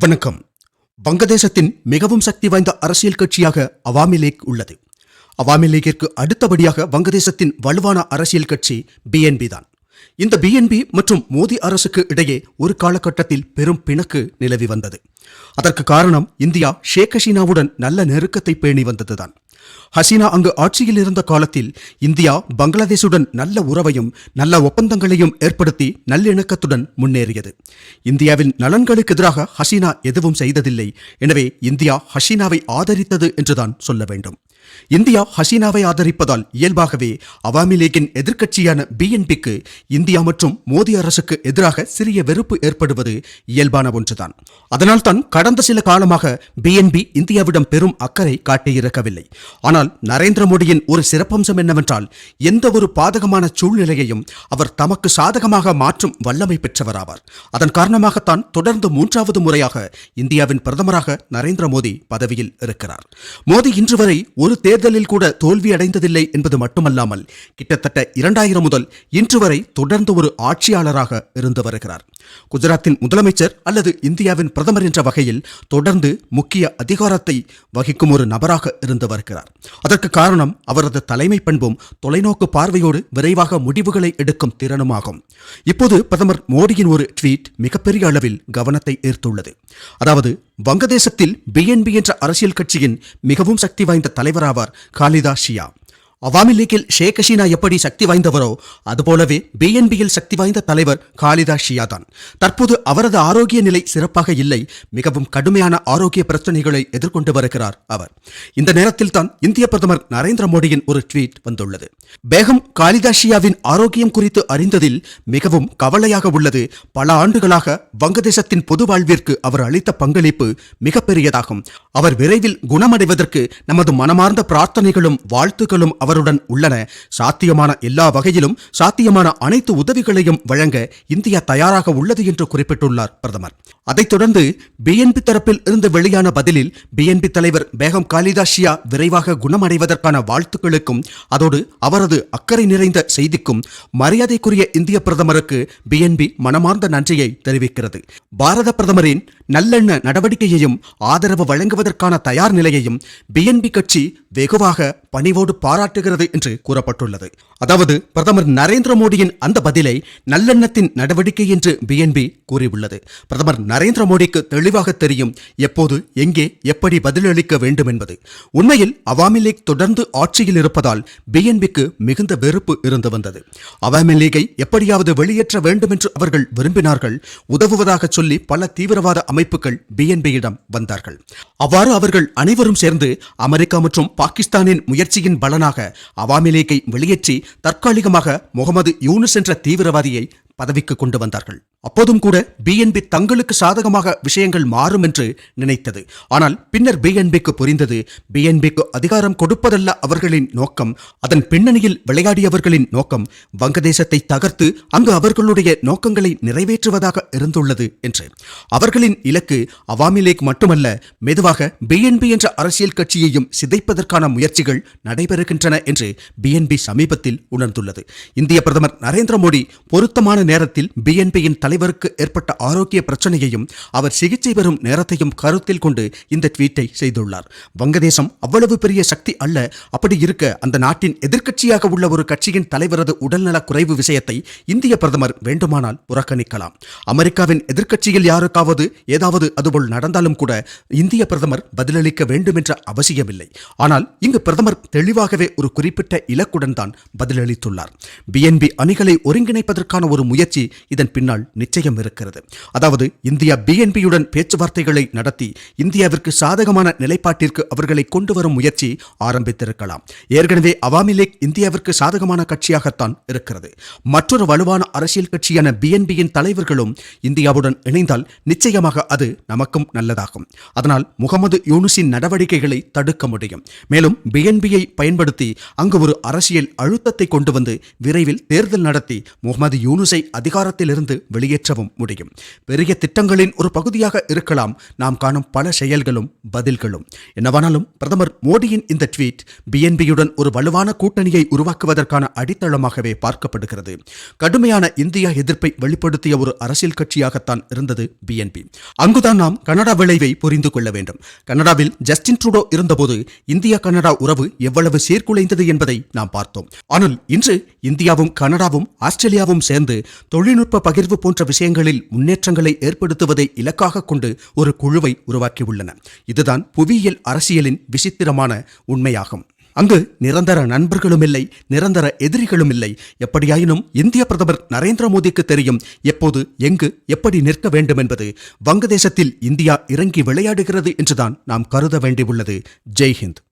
வணக்கம். வங்கதேசத்தின் மிகவும் சக்தி வாய்ந்த அரசியல் கட்சியாக அவாமி லீக் உள்ளது. அவாமி லீக்கிற்கு அடுத்தபடியாக வங்கதேசத்தின் வலுவான அரசியல் கட்சி பிஎன்பி தான். இந்த பிஎன்பி மற்றும் மோடி அரசுக்கு இடையே ஒரு காலகட்டத்தில் பெரும் பிணக்கு நிலவி வந்தது. அதற்கு காரணம் இந்தியா ஷேக் ஹசீனாவுடன் நல்ல நெருக்கத்தை பேணி வந்ததுதான். ஹசீனா அங்கு ஆட்சியில் இருந்த காலத்தில் இந்தியா பங்களாதேஷுடன் நல்ல உறவையும் நல்ல ஒப்பந்தங்களையும் ஏற்படுத்தி நல்லிணக்கத்துடன் முன்னேறியது. இந்தியாவின் நலன்களுக்கு எதிராக ஹசீனா எதுவும் செய்ததில்லை. எனவே இந்தியா ஹசீனாவை ஆதரித்தது என்றுதான் சொல்ல வேண்டும். இந்தியா ஹசீனாவை ஆதரிப்பதால் இயல்பாகவே அவாமி லீகின் எதிர்க்கட்சியான பிஎன்பிக்கு இந்தியா மற்றும் மோடி அரசுக்கு எதிராக சிறிய வெறுப்பு ஏற்படுவது இயல்பான ஒன்றுதான். அதனால்தான் கடந்த சில காலமாக பிஎன்பி இந்தியாவிடம் பெரும் அக்கறை காட்டியிருக்கவில்லை. ஆனால் நரேந்திர மோடியின் ஒரு சிறப்பம்சம் என்னவென்றால் எந்த ஒரு பாதகமான சூழ்நிலையையும் அவர் தமக்கு சாதகமாக மாற்றும் வல்லமை பெற்றவராவார். அதன் காரணமாகத்தான் தொடர்ந்து மூன்றாவது முறையாக இந்தியாவின் பிரதமராக நரேந்திர மோடி பதவியில் இருக்கிறார். மோடி இன்று வரை ஒரு ஒரு தேர்தலில் கூட தோல்வி அடைந்ததில்லை என்பது மட்டுமல்லாமல் கிட்டத்தட்ட இரண்டாயிரம் முதல் இன்று வரை தொடர்ந்து ஒரு ஆட்சியாளராக இருந்து வருகிறார். குஜராத்தின் முதலமைச்சர் அல்லது இந்தியாவின் பிரதமர் என்ற வகையில் தொடர்ந்து முக்கிய அதிகாரத்தை வகிக்கும் ஒரு நபராக இருந்து வருகிறார். அதற்கு காரணம் அவரது தலைமை பண்பும் தொலைநோக்கு பார்வையோடு விரைவாக முடிவுகளை எடுக்கும் திறனுமாகும். இப்போது பிரதமர் மோடியின் ஒரு ட்வீட் மிகப்பெரிய அளவில் கவனத்தை ஈர்த்துள்ளது. அதாவது வங்கதேசத்தில் பிஎன்பி என்ற அரசியல் கட்சியின் மிகவும் சக்தி வாய்ந்த தலைவராவார் காலிதா ஷியா. அவாமி லீக்கில் ஷேக் ஹசீனா எப்படி சக்தி வாய்ந்தவரோ அதுபோலவே பிஎன்பியில் சக்தி வாய்ந்த தலைவர் காலிதா ஷியா தான் தற்போது அவரது ஆரோக்கிய நிலை சிறப்பாக இல்லை மிகவும் கடுமையான ஆரோக்கிய பிரச்சனைகளை எதிர்கொண்டு வருகிறார் அவர். இந்த நேரத்தில் தான் இந்திய பிரதமர் நரேந்திர மோடியின் ஒரு ட்வீட் வந்துள்ளது. பேகம் காலிதா ஷியாவின் ஆரோக்கியம் குறித்து அறிந்ததில் மிகவும் கவலையாக உள்ளது. பல ஆண்டுகளாக வங்கதேசத்தின் பொது வாழ்விற்கு அவர் அளித்த பங்களிப்பு மிகப்பெரியதாகும். அவர் விரைவில் குணமடைவதற்கு நமது மனமார்ந்த பிரார்த்தனைகளும் வாழ்த்துக்களும் அவருடன் உள்ளன. சாத்தியமான எல்லா வகையிலும் சாத்தியமான அனைத்து உதவிகளையும் வழங்க இந்தியா தயாராக உள்ளது என்று குறிப்பிட்டுள்ளார் பிரதமர். அதைத் தொடர்ந்து பிஎன்பி தரப்பில் இருந்து வெளியான பதிலில் பிஎன்பி தலைவர் பேகம் காலிதா ஷியா விரைவாக குணமடைவதற்கான வாழ்த்துக்களுக்கும் அதோடு அவரது அக்கறை நிறைந்த செய்திக்கும் மரியாதைக்குரிய இந்திய பிரதமருக்கு பிஎன்பி மனமார்ந்த நன்றியை தெரிவிக்கிறது. பாரத பிரதமரின் நல்லெண்ண நடவடிக்கையையும் ஆதரவு வழங்குவதற்கான தயார் நிலையையும் பிஎன்பி கட்சி வெகுவாக பணிவோடு பாராட்டு காட்டுகிறது என்று கூறப்பட்டுள்ளது. அதாவது பிரதமர் நரேந்திர மோடியின் அந்த பதிலை நல்லெண்ணத்தின் நடவடிக்கை என்று பிஎன்பி கூறியுள்ளது. பிரதமர் நரேந்திர மோடிக்கு தெளிவாக தெரியும் எப்போது எங்கே எப்படி பதிலளிக்க வேண்டும் என்பது உண்மையில் அவாமி லீக் தொடர்ந்து ஆட்சியில் இருப்பதால் பிஎன்பிக்கு மிகுந்த வெறுப்பு இருந்து வந்தது. அவாமி லீகை எப்படியாவது வெளியேற்ற வேண்டும் என்று அவர்கள் விரும்பினார்கள். உதவுவதாக சொல்லி பல தீவிரவாத அமைப்புகள் பிஎன்பியிடம் வந்தார்கள். அவ்வாறு அவர்கள் அனைவரும் சேர்ந்து அமெரிக்கா மற்றும் பாகிஸ்தானின் முயற்சியின் பலனாக அவாமி லீக்கை வெளியேற்றி தற்காலிகமாக முகமது யூனுஸ் என்ற தீவிரவாதியை பதவிக்கு கொண்டு வந்தார்கள். அப்போதும் கூட பிஎன்பி தங்களுக்கு சாதகமாக விஷயங்கள் மாறும் என்று நினைத்தது. ஆனால் பின்னர் பிஎன்பிக்கு புரிந்தது பிஎன்பிக்கு அதிகாரம் கொடுப்பதல்ல அவர்களின் நோக்கம் அதன் பின்னணியில் விளையாடியவர்களின் நோக்கம் வங்கதேசத்தை தகர்த்து அங்கு அவர்களுடைய நோக்கங்களை நிறைவேற்றுவதாக இருந்துள்ளது என்று. அவர்களின் இலக்கு அவாமி லீக் மட்டுமல்ல மெதுவாக பிஎன்பி என்ற அரசியல் கட்சியையும் சிதைப்பதற்கான முயற்சிகள் நடைபெறுகின்றன என்று பிஎன்பி சமீபத்தில் உணர்ந்துள்ளது. இந்திய பிரதமர் நரேந்திர மோடி பொருத்தமான நேரத்தில் பிஎன்பியின் தலைவருக்கு ஏற்பட்ட ஆரோக்கிய பிரச்சனையையும் அவர் சிகிச்சை பெறும் நேரத்தையும் கருத்தில் கொண்டு இந்த ட்வீட்டை செய்துள்ளார். வங்கதேசம் அவ்வளவு பெரிய சக்தி அல்ல அப்படி இருக்க அந்த நாட்டின் எதிர்க்கட்சியாக உள்ள ஒரு கட்சியின் தலைவரது உடல்நலக் குறைவு விஷயத்தை இந்திய பிரதமர் வேண்டுமானால் புறக்கணிக்கலாம். அமெரிக்காவின் எதிர்க்கட்சியில் யாருக்காவது ஏதாவது அதுபோல் நடந்தாலும் கூட இந்திய பிரதமர் பதிலளிக்க வேண்டும் என்ற அவசியமில்லை. ஆனால் இங்கு பிரதமர் தெளிவாகவே ஒரு குறிப்பிட்ட இலக்குடன் தான் பதிலளித்துள்ளார். பிஎன்பி அணிகளை ஒருங்கிணைப்பதற்கான ஒரு முயற்சி முயற்சி இதன் பின்னால் நிச்சயம் இருக்கிறது. அதாவது இந்தியா பிஎன்பியுடன் பேச்சுவார்த்தைகளை நடத்தி இந்தியாவிற்கு சாதகமான நிலைப்பாட்டிற்கு அவர்களை கொண்டு வரும் முயற்சி ஆரம்பித்திருக்கலாம். ஏற்கனவே அவாமி லீக் இந்தியாவிற்கு சாதகமான கட்சியாகத்தான் இருக்கிறது. மற்றொரு வலுவான அரசியல் கட்சியான பிஎன்பியின் தலைவர்களும் இந்தியாவுடன் இணைந்தால் நிச்சயமாக அது நமக்கும் நல்லதாகும். அதனால் முகமது யூனுஸின் நடவடிக்கைகளை தடுக்க முடியும். மேலும் பிஎன்பியை பயன்படுத்தி அங்கு ஒரு அரசியல் அழுத்தத்தை கொண்டு வந்து விரைவில் தேர்தல் நடத்தி முகமது யூனுஸை அதிகாரத்திலிருந்து வெளியேற்றவும் முடியும். பெரிய திட்டங்களின் ஒரு பகுதியாக இருக்கலாம். நாம் காணும் பல செயல்களும் பதில்களும். என்னவானாலும் பிரதமர் மோடியின் இந்த ட்வீட் பிஎன்பியுடன் ஒரு வலுவான கூட்டணியை உருவாக்குவதற்கான அடித்தளமாகவே பார்க்கப்படுகிறது. கடுமையான இந்தியா எதிர்ப்பை வெளிப்படுத்திய ஒரு அரசியல் கட்சியாகத்தான் இருந்தது பிஎன்பி அங்குதான் நாம் கனடா விளைவை புரிந்து கொள்ள வேண்டும். கனடாவில் ஜஸ்டின் ட்ரூடோ இருந்தபோது இந்தியா கனடா உறவு எவ்வளவு சீர்குலைந்தது என்பதை நாம் பார்த்தோம். ஆனால் இன்று இந்தியாவும் கனடாவும் ஆஸ்திரேலியாவும் சேர்ந்து தொழில்நுட்ப பகிர்வு போன்ற விஷயங்களில் முன்னேற்றங்களை ஏற்படுத்துவதை இலக்காக கொண்டு ஒரு குழுவை உருவாக்கியுள்ளன. இதுதான் புவியியல் அரசியலின் விசித்திரமான உண்மையாகும். அங்கு நிரந்தர நண்பர்களும் இல்லை நிரந்தர எதிரிகளும் இல்லை எப்படியாயினும் இந்திய பிரதமர் நரேந்திர மோடிக்கு தெரியும் எப்போது எங்கு எப்படி நிற்க வேண்டும் என்பது வங்கதேசத்தில் இந்தியா இறங்கி விளையாடுகிறது என்றுதான் நாம் கருத வேண்டியுள்ளது. ஜெய் ஹிந்த்